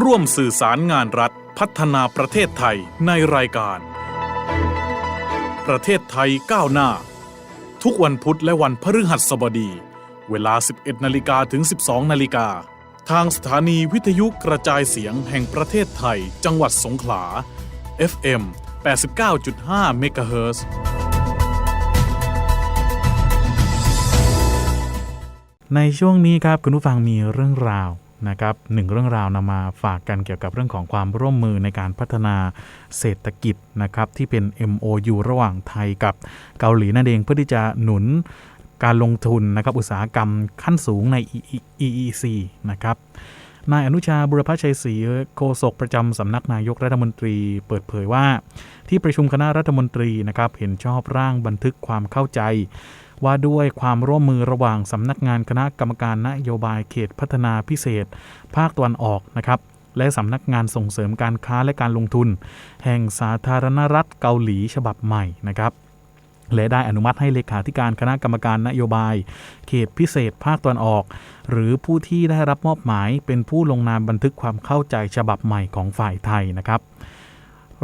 ร่วมสื่อสารงานรัฐพัฒนาประเทศไทยในรายการ ประเทศไทยก้าวหน้า ทุกวันพุธและวันพฤหัสบดี เวลา 11นาฬิกาถึง 12นาฬิกาทางสถานีวิทยุกระจายเสียงแห่งประเทศไทย จังหวัดสงขลา FM 89.5เมกะเฮิรตซ์ในช่วงนี้ครับคุณผู้ฟังมีเรื่องราว นะครับหนึ่งเรื่องราวนำมาฝากกันเกี่ยวกับเรื่องของความร่วมมือในการพัฒนาเศรษฐกิจนะครับที่เป็น MOU ระหว่างไทยกับเกาหลีนั่นเองเพื่อที่จะหนุนการลงทุนนะครับอุตสาหกรรมขั้นสูงใน EEC นะครับนายอนุชาบุรพชัยศรีโฆษกประจำสำนักนายกรัฐมนตรี เปิดเผยว่า ที่ประชุมคณะรัฐมนตรีนะครับเห็นชอบร่างบันทึกความเข้าใจ ว่าด้วยความร่วมมือระหว่างสำนักงานคณะกรรมการนโยบายเขตพัฒนาพิเศษ ภาคตะวันออกนะครับ และสำนักงานส่งเสริมการค้าและการลงทุน แห่งสาธารณรัฐเกาหลีฉบับใหม่นะครับและได้อนุมัติให้เลขาธิการคณะกรรมการนโยบาย เขตพิเศษภาคตะวันออก หรือผู้ที่ได้รับมอบหมายเป็นผู้ลงนามบันทึกความเข้าใจฉบับใหม่ของฝ่ายไทยนะครับ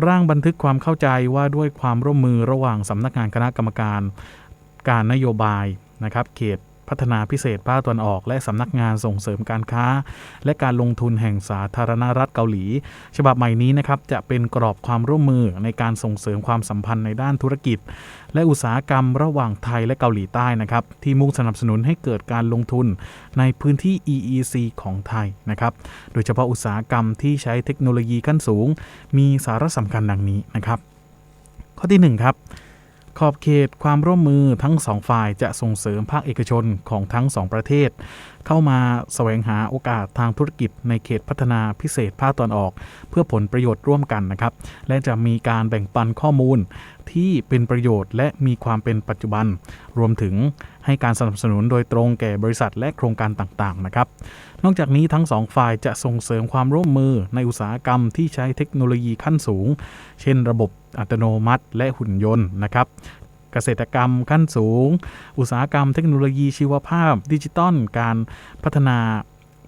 ร่างบันทึกความเข้าใจว่าด้วยความร่วมมือระหว่างสำนักงานคณะกรรมการ การนโยบายนะครับเขตพัฒนาพิเศษภาคตะวันออก และสำนักงานส่งเสริมการค้า และการลงทุนแห่งสาธารณรัฐเกาหลี ฉบับใหม่นี้นะครับจะเป็นกรอบความร่วมมือในการส่งเสริมความสัมพันธ์ในด้านธุรกิจ และอุตสาหกรรมระหว่างไทยและเกาหลีใต้นะครับที่มุ่งสนับสนุนให้เกิดการลงทุนในพื้นที่ EEC ของไทยนะครับโดยเฉพาะอุตสาหกรรมที่ใช้เทคโนโลยีขั้นสูง มีสาระสำคัญดังนี้นะครับ ข้อที่หนึ่งครับ ขอบเขตความร่วมมือทั้งสองฝ่ายจะส่งเสริมภาคเอกชนของทั้งสองประเทศ เข้ามาแสวงหาโอกาสทางธุรกิจในเขตพัฒนาพิเศษภาคตอนออก เพื่อผลประโยชน์ร่วมกันนะครับ และจะมีการแบ่งปันข้อมูล ที่เป็นประโยชน์และมีความเป็นปัจจุบัน รวมถึงให้การสนับสนุนโดยตรงแก่บริษัทและโครงการต่างๆนะครับ นอกจากนี้ทั้งสองฝ่ายจะส่งเสริมความร่วมมือในอุตสาหกรรมที่ใช้เทคโนโลยีขั้นสูง เช่น ระบบอัตโนมัติ และหุ่นยนต์นะครับเกษตรกรรมขั้นสูง อุตสาหกรรมเทคโนโลยีชีวภาพ ดิจิตอลการพัฒนา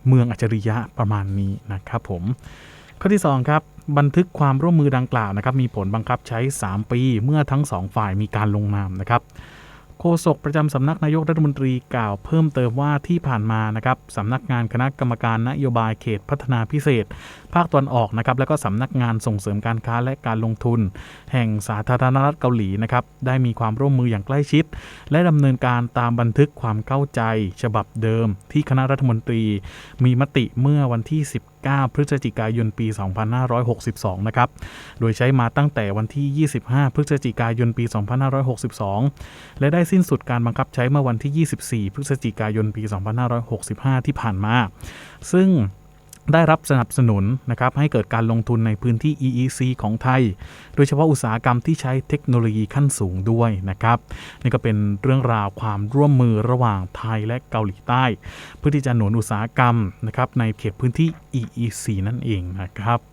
เมืองอัจฉริยะประมาณนี้นะครับผม ข้อที่ 2 ครับบันทึกความร่วมมือดังกล่าวนะครับมีผลบังคับใช้ 3 ปีเมื่อทั้ง 2 ฝ่ายมีการลงนามนะครับโฆษกประจำสำนักนายกรัฐมนตรีกล่าวเพิ่มเติมว่าที่ผ่านมานะครับสำนักงานคณะกรรมการนโยบายเขตพัฒนาพิเศษ ภาคตะวันออกนะครับแล้วก็สำนักงานส่งเสริมการค้าและการลงทุน แห่งสาธารณรัฐเกาหลีนะครับได้มีความร่วมมืออย่างใกล้ชิด และดำเนินการตามบันทึกความเข้าใจ ฉบับเดิมที่คณะรัฐมนตรี มีมติเมื่อวันที่19พฤศจิกายนปี 2562 นะครับ โดยใช้มาตั้งแต่วันที่ 25 พฤศจิกายนปี 2562 และได้สิ้นสุดการบังคับใช้เมื่อวันที่ 24 พฤศจิกายนปี 2565 ที่ผ่านมา ซึ่ง ได้รับสนับสนุนนะครับให้เกิดการลงทุนในพื้นที่ EEC ของไทย โดยเฉพาะอุตสาหกรรมที่ใช้เทคโนโลยีขั้นสูงด้วยนะครับนี่ก็เป็นเรื่องราวความร่วมมือระหว่างไทยและเกาหลีใต้ เพื่อที่จะหนุนอุตสาหกรรมนะครับในเขตพื้นที่ EEC นั่นเองนะครับ